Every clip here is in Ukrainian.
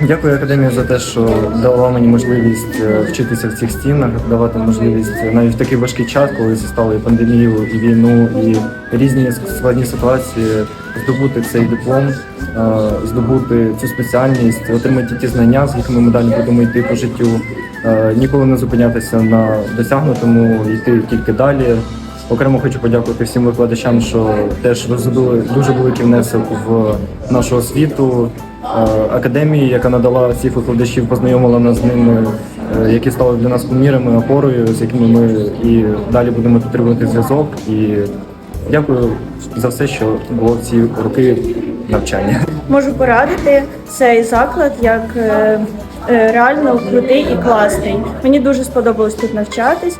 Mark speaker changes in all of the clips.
Speaker 1: Дякую академії за те, що дала мені можливість е, вчитися в цих стінах, давати можливість е, навіть в такий важкий час, коли застали і пандемію, і війну, і різні складні ситуації, здобути цей диплом, е, здобути цю спеціальність, отримати ті знання, з якими ми далі будемо йти по життю, ніколи не зупинятися на досягнутому, йти тільки далі. Окремо хочу подякувати всім викладачам, що теж зробили дуже великий внесок в нашу освіту. Е, Академії, яка надала всіх викладачів, познайомила нас з ними, е, які стали для нас кумірами, опорою, з якими ми і далі будемо підтримувати зв'язок. І дякую за все, що було в ці роки навчання.
Speaker 2: Можу порадити цей заклад як е, реально крутий і класний. Мені дуже сподобалось тут навчатись.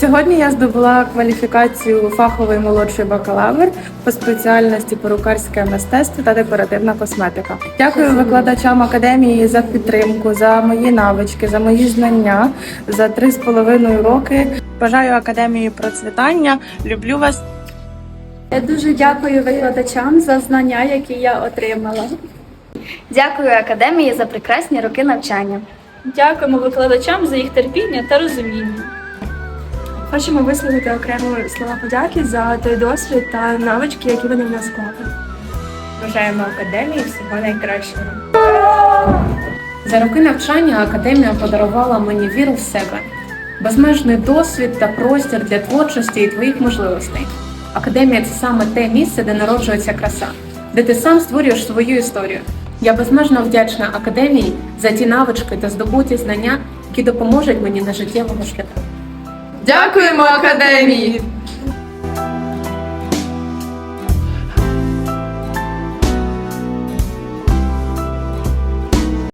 Speaker 3: Сьогодні я здобула кваліфікацію фаховий молодший бакалавр по спеціальності перукарське мистецтво та декоративна косметика. Дякую викладачам академії за підтримку, за мої навички, за мої знання за три з половиною роки. Бажаю академії процвітання. Люблю вас.
Speaker 4: Я дуже дякую викладачам за знання, які я отримала.
Speaker 5: Дякую академії за прекрасні роки навчання.
Speaker 2: Дякуємо викладачам за їх терпіння та розуміння.
Speaker 6: Хочемо висловити окремо слова подяки за той досвід та навички, які вони в нас вклали.
Speaker 3: Бажаємо академії всього найкращого.
Speaker 7: За роки навчання академія подарувала мені віру в себе, безмежний досвід та простір для творчості і твоїх можливостей. Академія це саме те місце, де народжується краса, де ти сам створюєш свою історію. Я безмежно вдячна академії за ті навички та здобуті знання, які допоможуть мені на життєвому шляху.
Speaker 3: Дякуємо академії!